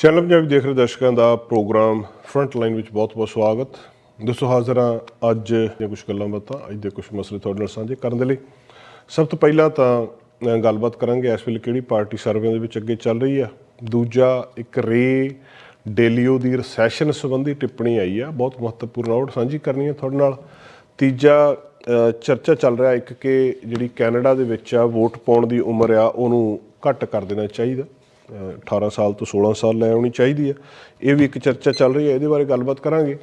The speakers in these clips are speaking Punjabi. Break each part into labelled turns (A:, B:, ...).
A: ਚੈਨਲ ਪੰਜਾਬੀ ਦੇਖ ਰਹੇ ਦਰਸ਼ਕਾਂ ਦਾ ਪ੍ਰੋਗਰਾਮ ਫਰੰਟ ਲਾਈਨ ਵਿੱਚ ਬਹੁਤ-ਬਹੁਤ ਸਵਾਗਤ। ਦੋਸਤੋ ਹਾਜ਼ਰ ਹਾਂ, ਅੱਜ ਦੀਆਂ ਕੁਝ ਗੱਲਾਂ ਬਾਤਾਂ, ਅੱਜ ਦੇ ਕੁਝ ਮਸਲੇ ਤੁਹਾਡੇ ਨਾਲ ਸਾਂਝੇ ਕਰਨ ਦੇ ਲਈ। ਸਭ ਤੋਂ ਪਹਿਲਾਂ ਤਾਂ ਗੱਲਬਾਤ ਕਰਾਂਗੇ ਇਸ ਵੇਲੇ ਕਿਹੜੀ ਪਾਰਟੀ ਸਰਵੇ ਦੇ ਵਿੱਚ ਅੱਗੇ ਚੱਲ ਰਹੀ ਆ। ਦੂਜਾ, ਇੱਕ ਰੇ ਡੇਲੀਓ ਦੀ ਰੈਸੈਸ਼ਨ ਸੰਬੰਧੀ ਟਿੱਪਣੀ ਆਈ ਆ। ਬਹੁਤ ਮਹੱਤਵਪੂਰਨ ਔਰ ਸਾਂਝੀ ਕਰਨੀ ਹੈ ਤੁਹਾਡੇ ਨਾਲ। ਤੀਜਾ ਚਰਚਾ ਚੱਲ ਰਿਹਾ ਇੱਕ ਕਿ ਜਿਹੜੀ ਕੈਨੇਡਾ ਦੇ ਵਿੱਚ ਆ, ਵੋਟ ਪਾਉਣ ਦੀ ਉਮਰ ਆ, ਉਹਨੂੰ ਘੱਟ ਕਰ ਦੇਣਾ ਚਾਹੀਦਾ। 18 ਸਾਲ ਤੋਂ 16 ਸਾਲ ਲੈ ਆਉਣੀ ਚਾਹੀਦੀ ਹੈ। ਇਹ ਵੀ ਇੱਕ ਚਰਚਾ ਚੱਲ ਰਹੀ ਹੈ, ਇਹਦੇ ਬਾਰੇ ਗੱਲਬਾਤ ਕਰਾਂਗੇ।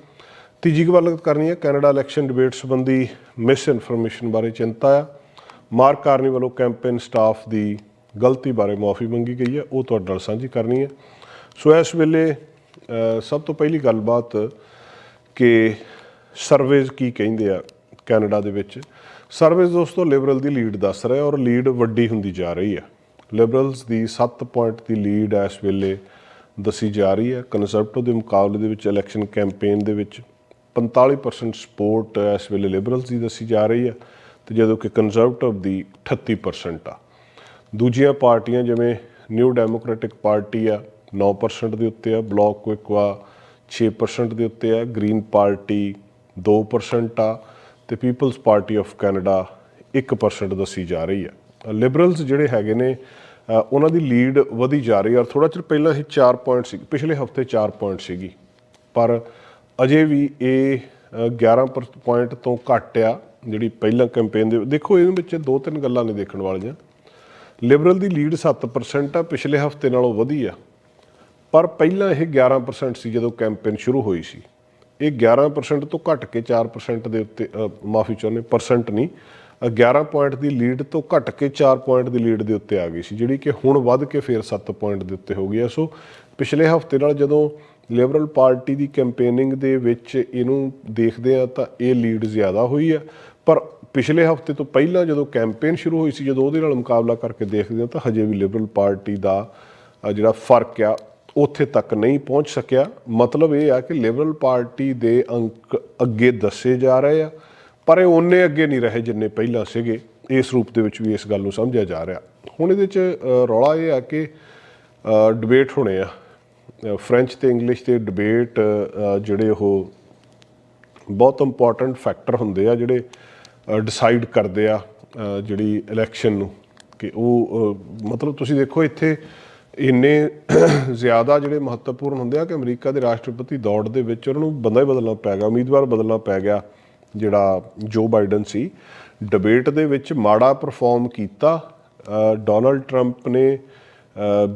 A: ਤੀਜੀ ਗੱਲ ਕਰਨੀ ਹੈ, ਕੈਨੇਡਾ ਇਲੈਕਸ਼ਨ ਡਿਬੇਟ ਸੰਬੰਧੀ ਮਿਸ ਇਨਫੋਰਮੇਸ਼ਨ ਬਾਰੇ ਚਿੰਤਾ ਆ। ਮਾਰਕ ਕਾਰਨੀ ਵੱਲੋਂ ਕੈਂਪੇਨ ਸਟਾਫ ਦੀ ਗਲਤੀ ਬਾਰੇ ਮਾਫੀ ਮੰਗੀ ਗਈ ਹੈ, ਉਹ ਤੁਹਾਡੇ ਨਾਲ ਸਾਂਝੀ ਕਰਨੀ ਹੈ। ਸੋ ਇਸ ਵੇਲੇ ਸਭ ਤੋਂ ਪਹਿਲੀ ਗੱਲਬਾਤ ਕਿ ਸਰਵੇਜ਼ ਕੀ ਕਹਿੰਦੇ ਆ ਕੈਨੇਡਾ ਦੇ ਵਿੱਚ। ਸਰਵੇਜ਼ ਦੋਸਤੋ, ਲਿਬਰਲ ਦੀ ਲੀਡ ਦੱਸ ਰਿਹਾ ਔਰ ਲੀਡ ਵੱਡੀ ਹੁੰਦੀ ਜਾ ਰਹੀ ਹੈ। ਲਿਬਰਲਸ ਦੀ 7 ਪੁਆਇੰਟ ਦੀ ਲੀਡ ਇਸ ਵੇਲੇ ਦੱਸੀ ਜਾ ਰਹੀ ਹੈ। ਕੰਜ਼ਰਵੇਟਿਵ ਦੇ ਮੁਕਾਬਲੇ ਦੇ ਵਿੱਚ ਇਲੈਕਸ਼ਨ ਕੈਂਪੇਨ ਦੇ ਵਿੱਚ 45% ਸਪੋਰਟ ਇਸ ਵੇਲੇ ਲਿਬਰਲਸ ਦੀ ਦੱਸੀ ਜਾ ਰਹੀ ਹੈ ਤੇ ਜਦੋਂ ਕਿ ਕੰਜ਼ਰਵੇਟਿਵ ਦੀ 38% ਆ। ਦੂਜੀਆਂ ਪਾਰਟੀਆਂ ਜਿਵੇਂ ਨਿਊ ਡੈਮੋਕ੍ਰੈਟਿਕ ਪਾਰਟੀ ਆ 9% ਦੇ ਉੱਤੇ ਆ। ਬਲੌਕ ਕੁਇਕਵਾ 6% ਦੇ ਉੱਤੇ ਆ। ਗ੍ਰੀਨ ਪਾਰਟੀ 2% ਆ ਤੇ ਪੀਪਲਸ ਪਾਰਟੀ ਆਫ ਕੈਨੇਡਾ 1% ਦੱਸੀ ਜਾ ਰਹੀ ਆ ਲਿਬਰਲਸ ਜਿਹੜੇ ਹੈਗੇ ਨੇ ਉਹਨਾਂ ਦੀ ਲੀਡ ਵਧੀ ਜਾ ਰਹੀ ਆ ਔਰ ਥੋੜਾ ਚਿਰ ਪਹਿਲਾਂ ਇਹ 4 ਪੁਆਇੰਟ ਸੀ ਪਿਛਲੇ ਹਫ਼ਤੇ 4 ਪੁਆਇੰਟ ਸੀਗੀ। ਪਰ ਅਜੇ ਵੀ ਇਹ ਅ, 11 ਪੁਆਇੰਟ ਤੋਂ ਘੱਟ ਆ ਜਿਹੜੀ ਪਹਿਲਾਂ ਕੈਂਪੇਨ ਦੇ ਦੇਖੋ ਇਹਦੇ ਵਿੱਚ ਦੋ ਤਿੰਨ ਗੱਲਾਂ ਨੇ ਦੇਖਣ ਵਾਲੀਆਂ। ਲਿਬਰਲ ਦੀ ਲੀਡ 7% ਆ ਪਿਛਲੇ ਹਫ਼ਤੇ ਨਾਲੋਂ ਵਧੀ ਆ। ਪਰ ਪਹਿਲਾਂ ਇਹ 11% ਸੀ ਜਦੋਂ ਕੈਂਪੇਨ ਸ਼ੁਰੂ ਹੋਈ ਸੀ। ਇਹ 11% ਤੋਂ ਘਟ ਕੇ 4% ਦੇ ਉੱਤੇ ਮਾਫੀ ਚਾਹੁੰਦੇ ਪਰਸੈਂਟ ਨਹੀਂ। 11 ਪੁਆਇੰਟ ਦੀ ਲੀਡ ਤੋਂ ਘਟ ਕੇ 4 ਪੁਆਇੰਟ ਦੀ ਲੀਡ ਦੇ ਉੱਤੇ ਆ ਗਈ ਸੀ, ਜਿਹੜੀ ਕਿ ਹੁਣ ਵੱਧ ਕੇ ਫਿਰ 7 ਪੁਆਇੰਟ ਦੇ ਉੱਤੇ ਹੋ ਗਈ ਹੈ। ਸੋ ਪਿਛਲੇ ਹਫ਼ਤੇ ਨਾਲ ਜਦੋਂ ਲਿਬਰਲ ਪਾਰਟੀ ਦੀ ਕੈਂਪੇਨਿੰਗ ਦੇ ਵਿੱਚ ਇਹਨੂੰ ਦੇਖਦੇ ਆ ਤਾਂ ਇਹ ਲੀਡ ਜ਼ਿਆਦਾ ਹੋਈ ਆ ਪਰ ਪਿਛਲੇ ਹਫ਼ਤੇ ਤੋਂ ਪਹਿਲਾਂ ਜਦੋਂ ਕੈਂਪੇਨ ਸ਼ੁਰੂ ਹੋਈ ਸੀ, ਜਦੋਂ ਉਹਦੇ ਨਾਲ ਮੁਕਾਬਲਾ ਕਰਕੇ ਦੇਖਦੇ ਆ ਤਾਂ ਹਜੇ ਵੀ ਲਿਬਰਲ ਪਾਰਟੀ ਦਾ ਜਿਹੜਾ ਫ਼ਰਕ ਆ, ਉੱਥੇ ਤੱਕ ਨਹੀਂ ਪਹੁੰਚ ਸਕਿਆ। ਮਤਲਬ ਇਹ ਆ ਕਿ ਲਿਬਰਲ ਪਾਰਟੀ ਦੇ ਅੰਕ ਅੱਗੇ ਦੱਸੇ ਜਾ ਰਹੇ ਆ। ਪਰ ਇਹ ਉਹਨੇ ਅੱਗੇ ਨਹੀਂ ਰਹੇ ਜਿੰਨੇ ਪਹਿਲਾਂ ਸੀਗੇ। ਇਸ ਰੂਪ ਦੇ ਵਿੱਚ ਵੀ ਇਸ ਗੱਲ ਨੂੰ ਸਮਝਿਆ ਜਾ ਰਿਹਾ। ਹੁਣ ਇਹਦੇ ਚ ਰੌਲਾ ਇਹ ਆ ਕਿ ਡਿਬੇਟ ਹੋਣੇ ਆ। ਅ, ਫ੍ਰੈਂਚ ਤੇ ਇੰਗਲਿਸ਼ ਤੇ ਡਿਬੇਟ ਜਿਹੜੇ ਉਹ ਬਹੁਤ ਇੰਪੋਰਟੈਂਟ ਫੈਕਟਰ ਹੁੰਦੇ ਆ ਜਿਹੜੇ ਡਿਸਾਈਡ ਕਰਦੇ ਆ ਜਿਹੜੀ ਇਲੈਕਸ਼ਨ ਨੂੰ। ਕਿ ਉਹ ਮਤਲਬ ਤੁਸੀਂ ਦੇਖੋ ਇੱਥੇ ਇੰਨੇ ਜ਼ਿਆਦਾ ਜਿਹੜੇ ਮਹੱਤਵਪੂਰਨ ਹੁੰਦੇ ਆ ਕਿ ਅਮਰੀਕਾ ਦੇ ਰਾਸ਼ਟਰਪਤੀ ਦੌੜ ਦੇ ਵਿੱਚ ਉਹਨਾਂ ਨੂੰ ਬੰਦਾ ਹੀ ਬਦਲਣਾ ਪੈ ਗਿਆ ਉਮੀਦਵਾਰ ਬਦਲਣਾ ਪੈ ਗਿਆ। ਜਿਹੜਾ ਜੋ ਬਾਈਡਨ ਸੀ ਡਿਬੇਟ ਦੇ ਵਿੱਚ ਮਾੜਾ ਪਰਫਾਰਮ ਕੀਤਾ ਡੋਨਲਡ ਟਰੰਪ ਨੇ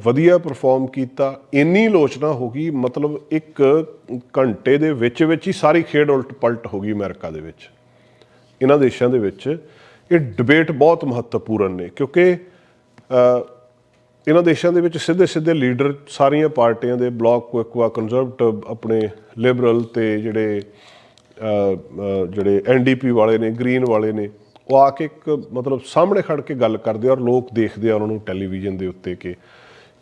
A: ਵਧੀਆ ਪਰਫਾਰਮ ਕੀਤਾ। ਇੰਨੀ ਲੋਚਨਾ ਹੋ ਗਈ, ਮਤਲਬ ਇੱਕ ਘੰਟੇ ਦੇ ਵਿੱਚ ਵਿੱਚ ਹੀ ਸਾਰੀ ਖੇਡ ਉਲਟ ਪਲਟ ਹੋ ਗਈ ਅਮਰੀਕਾ ਦੇ ਵਿੱਚ। ਇਹਨਾਂ ਦੇਸ਼ਾਂ ਦੇ ਵਿੱਚ ਇਹ ਡਿਬੇਟ ਬਹੁਤ ਮਹੱਤਵਪੂਰਨ ਨੇ, ਕਿਉਂਕਿ ਇਹਨਾਂ ਦੇਸ਼ਾਂ ਦੇ ਵਿੱਚ ਸਿੱਧੇ ਸਿੱਧੇ ਲੀਡਰ ਸਾਰੀਆਂ ਪਾਰਟੀਆਂ ਦੇ ਬਲੌਕ ਕੁਇਕਵਾ ਕੰਜ਼ਰਵੇਟਿਵ ਆਪਣੇ ਲਿਬਰਲ ਤੇ ਜਿਹੜੇ ਜਿਹੜੇ ਐਨਡੀਪੀ ਵਾਲੇ ਨੇ, ਗ੍ਰੀਨ ਵਾਲੇ ਨੇ, ਉਹ ਆ ਕੇ ਇੱਕ ਮਤਲਬ ਸਾਹਮਣੇ ਖੜ ਕੇ ਗੱਲ ਕਰਦੇ ਆ ਔਰ ਲੋਕ ਦੇਖਦੇ ਆ ਉਹਨਾਂ ਨੂੰ ਟੈਲੀਵਿਜ਼ਨ ਦੇ ਉੱਤੇ ਕਿ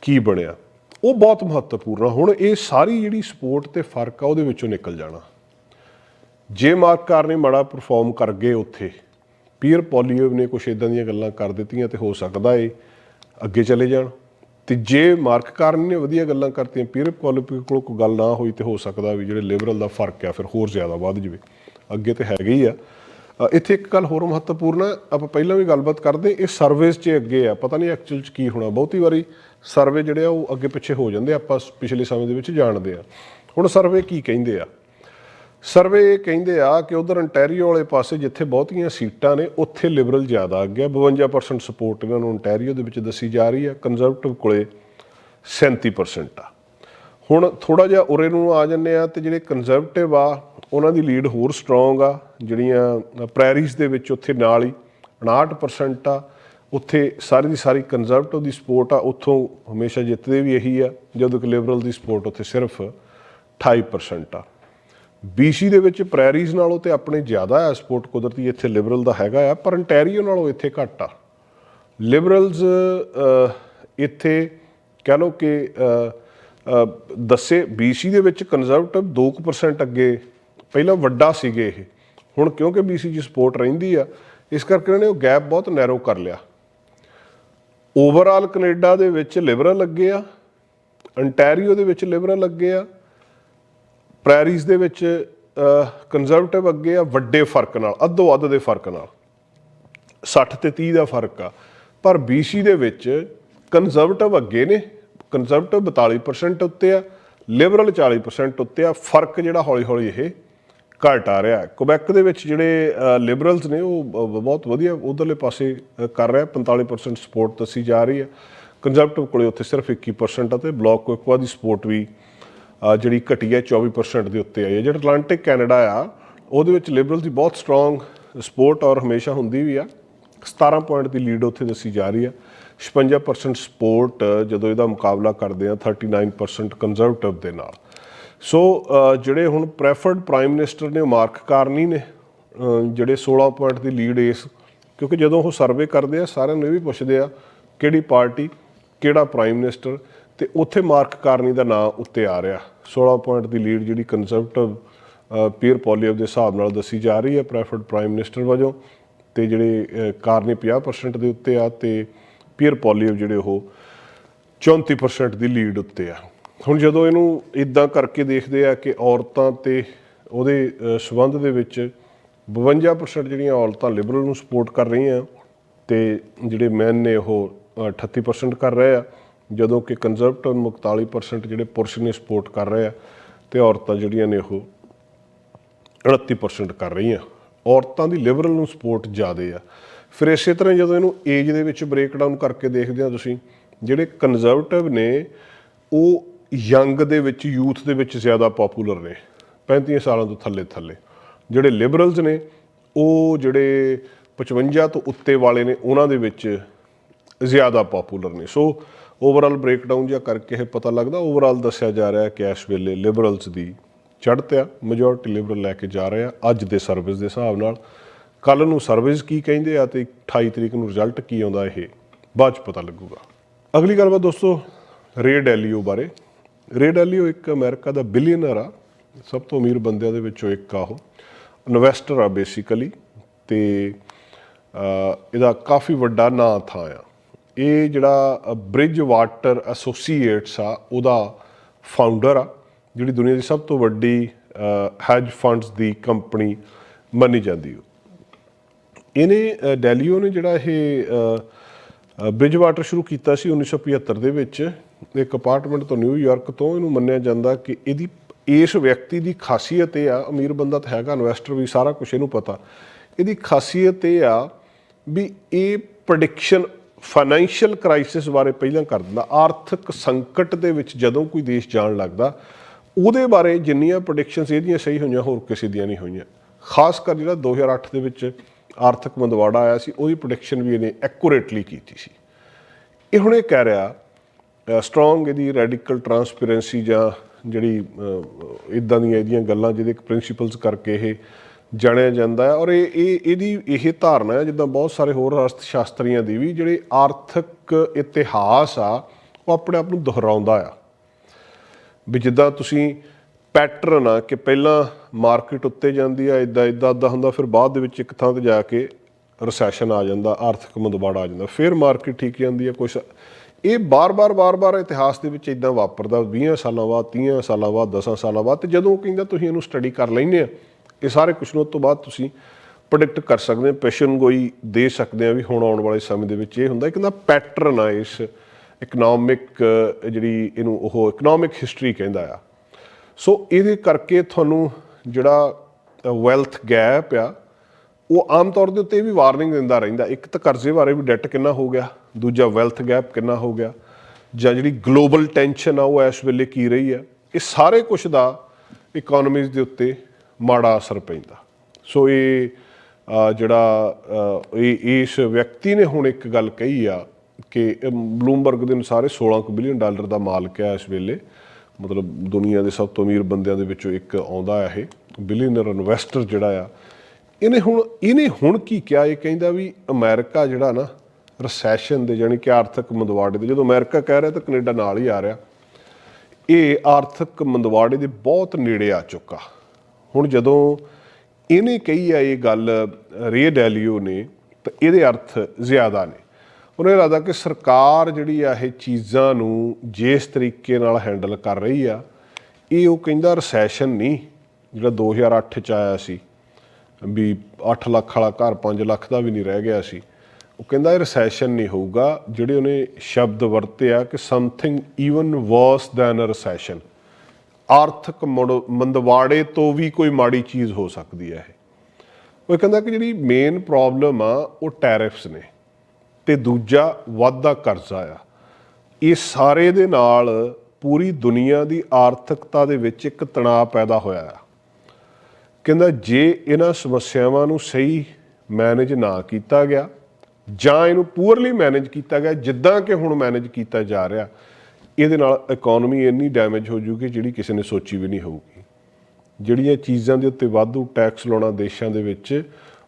A: ਕੀ ਬਣਿਆ। ਉਹ ਬਹੁਤ ਮਹੱਤਵਪੂਰਨ ਆ। ਹੁਣ ਇਹ ਸਾਰੀ ਜਿਹੜੀ ਸਪੋਰਟ ਤੇ ਫ਼ਰਕ ਆ, ਉਹਦੇ ਵਿੱਚੋਂ ਨਿਕਲ ਜਾਣਾ। ਜੇ ਮਾਰਕ ਕਾਰ ਨੇ ਮਾੜਾ ਪਰਫਾਰਮ ਕਰ ਗਏ ਉੱਥੇ, ਪੀਅਰ ਪੋਲੀਓ ਨੇ ਕੁਛ ਇਦਾਂ ਦੀਆਂ ਗੱਲਾਂ ਕਰ ਦਿੱਤੀਆਂ ਤੇ ਹੋ ਸਕਦਾ ਏ ਅੱਗੇ ਚਲੇ ਜਾਣ। ਤੇ ਜੇ ਮਾਰਕ ਕਾਰਨ ਨੇ ਵਧੀਆ ਗੱਲਾਂ ਕਰਤੀਆਂ ਪੀਅਰ ਪੋਲੀਓ ਕੋਲ ਕੋਈ ਗੱਲ ਨਾ ਹੋਈ ਤੇ ਹੋ ਸਕਦਾ ਵੀ ਜਿਹੜੇ ਲਿਬਰਲ ਦਾ ਫ਼ਰਕ ਆ ਫਿਰ ਹੋਰ ਜ਼ਿਆਦਾ ਵੱਧ ਜਾਵੇ। ਅੱਗੇ ਤੇ ਹੈਗੇ ਹੀ ਆ। ਇੱਥੇ ਇੱਕ ਗੱਲ ਹੋਰ ਮਹੱਤਵਪੂਰਨ ਹੈ ਆਪਾਂ ਪਹਿਲਾਂ ਵੀ ਗੱਲਬਾਤ ਕਰਦੇ ਇਹ ਸਰਵੇਸ 'ਚ ਅੱਗੇ ਆ। ਪਤਾ ਨਹੀਂ ਐਕਚੁਅਲ 'ਚ ਕੀ ਹੋਣਾ। ਬਹੁਤੀ ਵਾਰੀ ਸਰਵੇ ਜਿਹੜੇ ਆ ਉਹ ਅੱਗੇ ਪਿੱਛੇ ਹੋ ਜਾਂਦੇ ਆ, ਆਪਾਂ ਪਿਛਲੇ ਸਮੇਂ ਦੇ ਵਿੱਚ ਜਾਣਦੇ ਆ। ਹੁਣ ਸਰਵੇ ਕੀ ਕਹਿੰਦੇ ਆ? ਸਰਵੇ ਇਹ ਕਹਿੰਦੇ ਆ ਕਿ ਉਧਰ ਅੰਟੈਰੀਓ ਵਾਲੇ ਪਾਸੇ ਜਿੱਥੇ ਬਹੁਤੀਆਂ ਸੀਟਾਂ ਨੇ, ਉੱਥੇ ਲਿਬਰਲ ਜ਼ਿਆਦਾ ਅੱਗੇ ਆ। 52% ਸਪੋਰਟ ਇਹਨਾਂ ਨੂੰ ਅੰਟੈਰੀਓ ਦੇ ਵਿੱਚ ਦੱਸੀ ਜਾ ਰਹੀ ਹੈ ਕੰਜ਼ਰਵੇਟਿਵ ਕੋਲੇ 37% ਆ। ਹੁਣ ਥੋੜਾ ਜਿਹਾ ਉਰੇ ਨੂੰ ਆ ਜੰਨੇ ਆ ਤੇ ਜਿਹੜੇ ਕੰਜ਼ਰਵੇਟਿਵ ਆ, ਉਹਨਾਂ ਦੀ ਲੀਡ ਹੋਰ ਸਟਰੋਂਗ ਆ। ਜਿਹੜੀਆਂ ਪ੍ਰੈਰੀਜ਼ ਦੇ ਵਿੱਚ ਉੱਥੇ ਨਾਲ ਹੀ 59% ਆ। ਉੱਥੇ ਸਾਰੀ ਦੀ ਸਾਰੀ ਕੰਜ਼ਰਵੇਟਿਵ ਦੀ ਸਪੋਰਟ ਆ, ਉੱਥੋਂ ਹਮੇਸ਼ਾ ਜਿੱਤਦੇ ਵੀ ਇਹੀ ਆ, ਜਦੋਂ ਕਿ ਲਿਬਰਲ ਦੀ ਸਪੋਰਟ ਉੱਥੇ ਸਿਰਫ 28% ਆ। BC ਦੇ ਵਿੱਚ ਪ੍ਰੈਰੀਜ਼ ਨਾਲੋਂ ਤੇ ਆਪਣੇ ਜ਼ਿਆਦਾ ਹੈ ਸਪੋਰਟ ਕੁਦਰਤੀ ਇੱਥੇ ਲਿਬਰਲ ਦਾ ਹੈਗਾ ਆ ਪਰ ਅੰਟੈਰੀਓ ਨਾਲੋਂ ਇੱਥੇ ਘੱਟ ਆ। ਲਿਬਰਲਸ ਇੱਥੇ ਕਹ ਲਓ ਕਿ ਅ, ਅ, ਦੱਸੇ BC ਦੇ ਵਿੱਚ ਕੰਜ਼ਰਵੇਟਿਵ 2% ਅੱਗੇ ਪਹਿਲਾਂ ਵੱਡਾ ਸੀਗੇ ਇਹ। ਹੁਣ ਕਿਉਂਕਿ BC ਦੀ ਸਪੋਰਟ ਰਹਿੰਦੀ ਆ ਇਸ ਕਰਕੇ ਇਹਨਾਂ ਨੇ ਉਹ ਗੈਪ ਬਹੁਤ ਨੈਰੋ ਕਰ ਲਿਆ। ਓਵਰਆਲ ਕੈਨੇਡਾ ਦੇ ਵਿੱਚ ਲਿਬਰਲ ਅੱਗੇ ਆ ਅੰਟੈਰੀਓ ਦੇ ਵਿੱਚ ਲਿਬਰਲ ਅੱਗੇ ਆ ਪ੍ਰੈਰੀਜ਼ ਦੇ ਵਿੱਚ ਕੰਜ਼ਰਵੇਟਿਵ ਅੱਗੇ ਆ, ਵੱਡੇ ਫ਼ਰਕ ਨਾਲ, ਅੱਧੋ ਅੱਧ ਦੇ ਫ਼ਰਕ ਨਾਲ। 60 ਤੇ 30 ਦਾ ਫ਼ਰਕ ਆ। ਪਰ BC ਦੇ ਵਿੱਚ ਕੰਜ਼ਰਵੇਟਿਵ ਅੱਗੇ ਨੇ ਕੰਜ਼ਰਵੇਟਿਵ 42% ਉੱਤੇ ਆ ਲਿਬਰਲ 40% ਉੱਤੇ ਆ। ਫ਼ਰਕ ਜਿਹੜਾ ਹੌਲੀ ਹੌਲੀ ਇਹ ਘਟ ਆ ਰਿਹਾ। ਕੁਬੈਕ ਦੇ ਵਿੱਚ ਜਿਹੜੇ ਲਿਬਰਲਸ ਨੇ, ਉਹ ਬਹੁਤ ਵਧੀਆ ਉਧਰਲੇ ਪਾਸੇ ਕਰ ਰਿਹਾ। 45% ਸਪੋਰਟ ਦੱਸੀ ਜਾ ਰਹੀ ਹੈ ਕੰਜ਼ਰਵੇਟਿਵ ਕੋਲੇ ਉੱਥੇ ਸਿਰਫ 21% ਆ ਤੇ ਬਲੌਕ ਕੋਕਵਾ ਦੀ ਸਪੋਰਟ ਵੀ ਜਿਹੜੀ ਘਟੀ ਹੈ 24% ਦੇ ਉੱਤੇ ਆਈ ਹੈ। ਜਿਹੜਾ ਅਟਲਾਂਟਿਕ ਕੈਨੇਡਾ ਆ, ਉਹਦੇ ਵਿੱਚ ਲਿਬਰਲ ਦੀ ਬਹੁਤ ਸਟਰੋਂਗ ਸਪੋਰਟ ਔਰ ਹਮੇਸ਼ਾ ਹੁੰਦੀ ਵੀ ਆ। 17 ਪੁਆਇੰਟ ਦੀ ਲੀਡ ਉੱਥੇ ਦੱਸੀ ਜਾ ਰਹੀ ਆ। 56% ਸਪੋਰਟ ਜਦੋਂ ਇਹਦਾ ਮੁਕਾਬਲਾ ਕਰਦੇ ਆ 39% ਕੰਜ਼ਰਵੇਟਿਵ ਦੇ ਨਾਲ। ਸੋ ਜਿਹੜੇ ਹੁਣ ਪ੍ਰੈਫਰਡ ਪ੍ਰਾਈਮ ਮਿਨਿਸਟਰ ਨੇ, ਉਹ ਮਾਰਕ ਕਾਰਨੀ ਨੇ ਜਿਹੜੇ 16 ਪੁਆਇੰਟ ਦੀ ਲੀਡ ਇਸ, ਕਿਉਂਕਿ ਜਦੋਂ ਉਹ ਸਰਵੇ ਕਰਦੇ ਆ, ਸਾਰਿਆਂ ਨੂੰ ਇਹ ਵੀ ਪੁੱਛਦੇ ਆ, ਕਿਹੜੀ ਪਾਰਟੀ, ਕਿਹੜਾ ਪ੍ਰਾਈਮ ਮਿਨਿਸਟਰ ਤੇ ਉੱਥੇ ਮਾਰਕ ਕਾਰਨੀ ਦਾ ਨਾਂ ਉੱਤੇ ਆ ਰਿਹਾ। 16 ਪੁਆਇੰਟ ਦੀ ਲੀਡ ਜਿਹੜੀ ਕੰਜ਼ਰਵੇਟਿਵ ਪੀਅਰ ਪੋਲੀਓ ਦੇ ਹਿਸਾਬ ਨਾਲ ਦੱਸੀ ਜਾ ਰਹੀ ਹੈ ਪ੍ਰੈਫਰਡ ਪ੍ਰਾਈਮ ਮਿਨਿਸਟਰ ਵਜੋਂ। ਤੇ ਜਿਹੜੇ ਕਾਰਨੀ 50% ਦੇ ਉੱਤੇ ਆ ਤੇ ਪੀਅਰ ਪੋਲੀਓ ਜਿਹੜੇ ਉਹ 34% ਦੀ ਲੀਡ ਉੱਤੇ ਆ। ਹੁਣ ਜਦੋਂ ਇਹਨੂੰ ਇਦਾਂ ਕਰਕੇ ਦੇਖਦੇ ਆ ਕਿ ਔਰਤਾਂ ਤੇ ਉਹਦੇ ਅ, ਸੰਬੰਧ ਦੇ ਵਿੱਚ 52% ਜਿਹੜੀਆਂ ਔਰਤਾਂ ਲਿਬਰਲ ਨੂੰ ਸਪੋਰਟ ਕਰ ਰਹੀਆਂ ਤੇ ਜਿਹੜੇ ਮੈਨ ਨੇ ਉਹ ਅ, 38% ਕਰ ਰਹੇ ਆ ਜਦੋਂ ਕਿ ਕੰਜ਼ਰਵੇਟਿਵ 41% ਜਿਹੜੇ ਪੁਰਸ਼ ਨੇ ਸਪੋਰਟ ਕਰ ਰਹੇ ਆ, ਤੇ ਔਰਤਾਂ ਜਿਹੜੀਆਂ ਨੇ ਉਹ 38% ਕਰ ਰਹੀਆਂ। ਔਰਤਾਂ ਦੀ ਲਿਬਰਲ ਨੂੰ ਸਪੋਰਟ ਜ਼ਿਆਦੇ ਆ। ਫਿਰ ਇਸੇ ਤਰ੍ਹਾਂ ਜਦੋਂ ਇਹਨੂੰ ਏਜ ਦੇ ਵਿੱਚ ਬ੍ਰੇਕਡਾਊਨ ਕਰਕੇ ਦੇਖਦੇ ਆ ਤੁਸੀਂ, ਜਿਹੜੇ ਕੰਜ਼ਰਵੇਟਿਵ ਨੇ, ਉਹ ਯੰਗ ਦੇ ਵਿੱਚ ਯੂਥ ਦੇ ਵਿੱਚ ਜ਼ਿਆਦਾ ਪਪੂਲਰ ਨੇ 35 ਸਾਲਾਂ ਤੋਂ ਥੱਲੇ ਥੱਲੇ। ਜਿਹੜੇ ਲਿਬਰਲਸ ਨੇ, ਉਹ ਜਿਹੜੇ 55 ਤੋਂ ਉੱਤੇ ਵਾਲੇ ਨੇ, ਉਹਨਾਂ ਦੇ ਵਿੱਚ ਜ਼ਿਆਦਾ ਪਪੂਲਰ ਨੇ। ਸੋ ਓਵਰਆਲ ਬ੍ਰੇਕਡਾਊਨ ਜਿਹਾ ਕਰਕੇ ਇਹ ਪਤਾ ਲੱਗਦਾ ਓਵਰਆਲ ਦੱਸਿਆ ਜਾ ਰਿਹਾ ਕਿ ਇਸ ਵੇਲੇ ਲਿਬਰਲਸ ਦੀ ਚੜ੍ਹਤ ਆ ਮੈਜੋਰਟੀ ਲਿਬਰਲ ਲੈ ਕੇ ਜਾ ਰਹੇ ਆ, ਅੱਜ ਦੇ ਸਰਵਿਸ ਦੇ ਹਿਸਾਬ ਨਾਲ। ਕੱਲ ਨੂੰ ਸਰਵਿਸ ਕੀ ਕਹਿੰਦੇ ਆ ਤੇ 28 ਤਰੀਕ ਨੂੰ ਰਿਜ਼ਲਟ ਕੀ ਆਉਂਦਾ ਇਹ, ਬਾਅਦ ਚ ਪਤਾ ਲੱਗੂਗਾ। ਅਗਲੀ ਗੱਲਬਾਤ ਦੋਸਤੋ ਰੇ ਡੈਲੀਓ ਬਾਰੇ। ਰੇ ਡੈਲੀਓ ਇੱਕ ਅਮਰੀਕਾ ਦਾ ਬਿਲੀਅਨਰ ਆ, ਸਭ ਤੋਂ ਅਮੀਰ ਬੰਦਿਆਂ ਦੇ ਵਿੱਚੋਂ ਇੱਕ ਆ ਉਹ। ਇਨਵੈਸਟਰ ਆ ਬੇਸਿਕਲੀ ਤੇ ਇਹਦਾ ਕਾਫੀ ਵੱਡਾ ਨਾਂ ਥਾਂ ਆ। ਇਹ ਜਿਹੜਾ ਬ੍ਰਿਜ ਵਾਟਰ ਐਸੋਸੀਏਟਸ ਆ, ਉਹਦਾ ਫਾਊਂਡਰ ਆ, ਜਿਹੜੀ ਦੁਨੀਆ ਦੀ ਸਭ ਤੋਂ ਵੱਡੀ ਹੈਜ ਫੰਡਸ ਦੀ ਕੰਪਨੀ ਮੰਨੀ ਜਾਂਦੀ ਹੈ। ਇਹਨੇ ਡੈਲੀਓ ਨੇ ਜਿਹੜਾ ਇਹ ਬ੍ਰਿਜ ਵਾਟਰ ਸ਼ੁਰੂ ਕੀਤਾ ਸੀ 1975 ਦੇ ਵਿੱਚ। ਇੱਕ ਅਪਾਰਟਮੈਂਟ ਤੋਂ ਨਿਊਯਾਰਕ ਤੋਂ ਇਹਨੂੰ ਮੰਨਿਆ ਜਾਂਦਾ ਕਿ ਇਹਦੀ, ਇਸ ਵਿਅਕਤੀ ਦੀ ਖਾਸੀਅਤ ਇਹ ਆ, ਅਮੀਰ ਬੰਦਾ ਤਾਂ ਹੈਗਾ ਇਨਵੈਸਟਰ ਵੀ, ਸਾਰਾ ਕੁਝ ਇਹਨੂੰ ਪਤਾ। ਇਹਦੀ ਖਾਸੀਅਤ ਇਹ ਆ ਵੀ ਇਹ ਪ੍ਰੈਡਿਕਸ਼ਨ ਫਾਈਨੈਂਸ਼ੀਅਲ ਕ੍ਰਾਈਸਿਸ ਬਾਰੇ ਪਹਿਲਾਂ ਕਰ ਦਿੰਦਾ। ਆਰਥਿਕ ਸੰਕਟ ਦੇ ਵਿੱਚ ਜਦੋਂ ਕੋਈ ਦੇਸ਼ ਜਾਣ ਲੱਗਦਾ, ਉਹਦੇ ਬਾਰੇ ਜਿੰਨੀਆਂ ਪ੍ਰੈਡਿਕਸ਼ਨਸ ਇਹਦੀਆਂ ਸਹੀ ਹੋਈਆਂ, ਹੋਰ ਕਿਸੇ ਦੀਆਂ ਨਹੀਂ ਹੋਈਆਂ। ਖਾਸ ਕਰ ਜਿਹੜਾ 2008 ਦੇ ਵਿੱਚ ਆਰਥਿਕ ਮੰਦਵਾੜਾ ਆਇਆ ਸੀ, ਉਹਦੀ ਪ੍ਰੈਡਿਕਸ਼ਨ ਵੀ ਇਹਨੇ ਐਕੂਰੇਟਲੀ ਕੀਤੀ ਸੀ। ਇਹ ਹੁਣ ਇਹ ਕਹਿ ਰਿਹਾ ਸਟਰੋਂਗ ਇਹਦੀ ਰੈਡੀਕਲ ਟਰਾਂਸਪੇਰੈਂਸੀ ਜਾਂ ਜਿਹੜੀ ਇਦਾਂ ਦੀਆਂ ਇਹਦੀਆਂ ਗੱਲਾਂ ਜਿਹਦੇ ਪ੍ਰਿੰਸੀਪਲਸ ਕਰਕੇ ਇਹ ਜਾਣਿਆ ਜਾਂਦਾ ਹੈ ਔਰ ਇਹ ਇਹ, ਇਹਦੀ ਇਹ ਧਾਰਨਾ ਹੈ, ਜਿੱਦਾਂ ਬਹੁਤ ਸਾਰੇ ਹੋਰ ਅਰਥ ਸ਼ਾਸਤਰੀਆਂ ਦੀ ਵੀ ਜਿਹੜੇ ਆਰਥਿਕ ਇਤਿਹਾਸ ਆ, ਉਹ ਆਪਣੇ ਆਪ ਨੂੰ ਦੁਹਰਾਉਂਦਾ ਆ। ਵੀ ਜਿੱਦਾਂ ਤੁਸੀਂ ਪੈਟਰਨ ਆ ਕਿ ਪਹਿਲਾਂ ਮਾਰਕੀਟ ਉੱਤੇ ਜਾਂਦੀ ਆ ਇਦਾਂ ਇਦਾਂ ਇਦਾਂ ਹੁੰਦਾ, ਫਿਰ ਬਾਅਦ ਦੇ ਵਿੱਚ ਇੱਕ ਥਾਂ ਤੇ ਜਾ ਕੇ ਰਿਸੈਸ਼ਨ ਆ ਜਾਂਦਾ, ਆਰਥਿਕ ਮੰਦਵਾੜਾ ਆ ਜਾਂਦਾ, ਫਿਰ ਮਾਰਕੀਟ ਠੀਕ ਜਾਂਦੀ ਆ ਕੁਝ ਇਹ ਬਾਰ-ਬਾਰ ਬਾਰ-ਬਾਰ ਇਤਿਹਾਸ ਦੇ ਵਿੱਚ ਇਦਾਂ ਵਾਪਰਦਾ 20 ਸਾਲਾਂ ਬਾਅਦ 30 ਸਾਲਾਂ ਬਾਅਦ 10 ਸਾਲਾਂ ਬਾਅਦ, ਤੇ ਜਦੋਂ ਕਹਿੰਦਾ ਤੁਸੀਂ ਇਹਨੂੰ ਸਟੱਡੀ ਕਰ ਲੈਂਦੇ ਆ ਇਹ ਸਾਰੇ ਕੁਝ ਨੂੰ ਉਸ ਤੋਂ ਬਾਅਦ ਤੁਸੀਂ ਪ੍ਰੈਡਿਕਟ ਕਰ ਸਕਦੇ ਆ ਪੈਸ਼ਨ ਗੋਈ ਦੇ ਸਕਦੇ ਆ ਵੀ ਹੁਣ ਆਉਣ ਵਾਲੇ ਸਮੇਂ ਦੇ ਵਿੱਚ ਇਹ ਹੁੰਦਾ ਇਹ ਕਹਿੰਦਾ ਪੈਟਰਨ ਆ ਇਸ ਇਕਨੋਮਿਕ ਜਿਹੜੀ ਇਹਨੂੰ ਉਹ ਇਕਨੋਮਿਕ ਹਿਸਟਰੀ ਕਹਿੰਦਾ ਆ। ਸੋ ਇਹਦੇ ਕਰਕੇ ਤੁਹਾਨੂੰ ਜਿਹੜਾ ਵੈਲਥ ਗੈਪ ਆ, ਉਹ ਆਮ ਤੌਰ ਦੇ ਉੱਤੇ ਇਹ ਵੀ ਵਾਰਨਿੰਗ ਦਿੰਦਾ ਰਹਿੰਦਾ। ਇੱਕ ਤਾਂ ਕਰਜ਼ੇ ਬਾਰੇ ਵੀ ਡੈਟ ਕਿੰਨਾ ਹੋ ਗਿਆ, ਦੂਜਾ ਵੈਲਥ ਗੈਪ ਕਿੰਨਾ ਹੋ ਗਿਆ, ਜਾਂ ਜਿਹੜੀ ਗਲੋਬਲ ਟੈਨਸ਼ਨ ਆ ਉਹ ਇਸ ਵੇਲੇ ਕੀ ਰਹੀ ਆ। ਇਹ ਸਾਰੇ ਕੁਝ ਦਾ ਇਕਨੋਮੀਜ਼ ਦੇ ਉੱਤੇ ਮਾੜਾ ਅਸਰ ਪੈਂਦਾ। ਸੋ ਇਹ ਜਿਹੜਾ ਇਹ, ਇਸ ਵਿਅਕਤੀ ਨੇ ਹੁਣ ਇੱਕ ਗੱਲ ਕਹੀ ਆ ਕਿ ਬਲੂਮਬਰਗ ਦੇ ਅਨੁਸਾਰ ਇਹ 16 ਕੁ ਬਿਲੀਅਨ ਡਾਲਰ ਦਾ ਮਾਲਕ ਹੈ ਇਸ ਵੇਲੇ। ਮਤਲਬ ਦੁਨੀਆ ਦੇ ਸਭ ਤੋਂ ਅਮੀਰ ਬੰਦਿਆਂ ਦੇ ਵਿੱਚੋਂ ਇੱਕ ਆਉਂਦਾ ਹੈ ਇਹ। ਬਿਲੀਅਨਰ ਇਨਵੈਸਟਰ ਜਿਹੜਾ ਆ, ਇਹਨੇ ਹੁਣ ਇਹਨੇ ਹੁਣ ਕੀ ਕਿਹਾ? ਇਹ ਕਹਿੰਦਾ ਵੀ ਅਮਰੀਕਾ ਜਿਹੜਾ ਨਾ ਰੈਸੈਸ਼ਨ ਦੇ ਜਾਨੀ ਕਿ ਆਰਥਿਕ ਮੰਦਵਾੜੇ ਦੇ, ਜਦੋਂ ਅਮਰੀਕਾ ਕਹਿ ਰਿਹਾ ਤਾਂ ਕੈਨੇਡਾ ਨਾਲ ਹੀ ਆ ਰਿਹਾ। ਇਹ ਆਰਥਿਕ ਮੰਦਵਾੜੇ ਦੇ ਬਹੁਤ ਨੇੜੇ ਆ ਚੁੱਕਾ। ਹੁਣ ਜਦੋਂ ਇਹਨੇ ਕਹੀ ਆ ਇਹ ਗੱਲ ਰੇ ਡੈਲੀਓ ਨੇ, ਤਾਂ ਇਹਦੇ ਅਰਥ ਜ਼ਿਆਦਾ ਨੇ। ਉਹਨੂੰ ਲੱਗਦਾ ਕਿ ਸਰਕਾਰ ਜਿਹੜੀ ਆ ਇਹ ਚੀਜ਼ਾਂ ਨੂੰ ਜਿਸ ਤਰੀਕੇ ਨਾਲ ਹੈਂਡਲ ਕਰ ਰਹੀ ਆ, ਇਹ ਉਹ ਕਹਿੰਦਾ ਰਸੈਸ਼ਨ ਨਹੀਂ, ਜਿਹੜਾ 2008 ਚ ਆਇਆ ਸੀ, ਵੀ 8 ਲੱਖ ਵਾਲਾ ਘਰ 5 ਲੱਖ ਦਾ ਵੀ ਨਹੀਂ ਰਹਿ ਗਿਆ ਸੀ। ਉਹ ਕਹਿੰਦਾ ਇਹ ਰਸੈਸ਼ਨ ਨਹੀਂ ਹੋਊਗਾ, ਜਿਹੜੇ ਉਹਨੇ ਸ਼ਬਦ ਵਰਤੇ ਆ ਕਿ something even worse than uh recession ਆਰਥਿਕ ਮੁੜ- ਮੰਦਵਾੜੇ ਤੋਂ ਵੀ ਕੋਈ ਮਾੜੀ ਚੀਜ਼ ਹੋ ਸਕਦੀ ਹੈ ਇਹ। ਉਹ ਕਹਿੰਦਾ ਕਿ ਜਿਹੜੀ ਮੇਨ ਪ੍ਰੋਬਲਮ ਆ, ਉਹ ਟੈਰਿਫਸ ਨੇ। ਤੇ ਦੂਜਾ ਵਾਧਾ ਕਰਜ਼ਾ ਆ। ਇਹ ਸਾਰੇ ਦੇ ਨਾਲ ਪੂਰੀ ਦੁਨੀਆ ਦੀ ਆਰਥਿਕਤਾ ਦੇ ਵਿੱਚ ਇੱਕ ਤਣਾਅ ਪੈਦਾ ਹੋਇਆ ਆ। ਕਹਿੰਦਾ ਜੇ ਇਹਨਾਂ ਸਮੱਸਿਆਵਾਂ ਨੂੰ ਸਹੀ ਮੈਨੇਜ ਨਾ ਕੀਤਾ ਗਿਆ ਜਾਂ ਇਹਨੂੰ ਪੂਰਲੀ ਮੈਨੇਜ ਕੀਤਾ ਗਿਆ, ਜਿੱਦਾਂ ਕਿ ਹੁਣ ਮੈਨੇਜ ਕੀਤਾ ਜਾ ਰਿਹਾ ਇਹਦੇ ਨਾਲ ਇਕਨੋਮੀ ਇੰਨੀ ਡੈਮੇਜ ਹੋ ਜੂਗੀ ਜਿਹੜੀ ਕਿਸੇ ਨੇ ਸੋਚੀ ਵੀ ਨਹੀਂ ਹੋਊਗੀ। ਜਿਹੜੀਆਂ ਚੀਜ਼ਾਂ ਦੇ ਉੱਤੇ ਵਾਧੂ ਟੈਕਸ ਲਾਉਣਾ ਦੇਸ਼ਾਂ ਦੇ ਵਿੱਚ,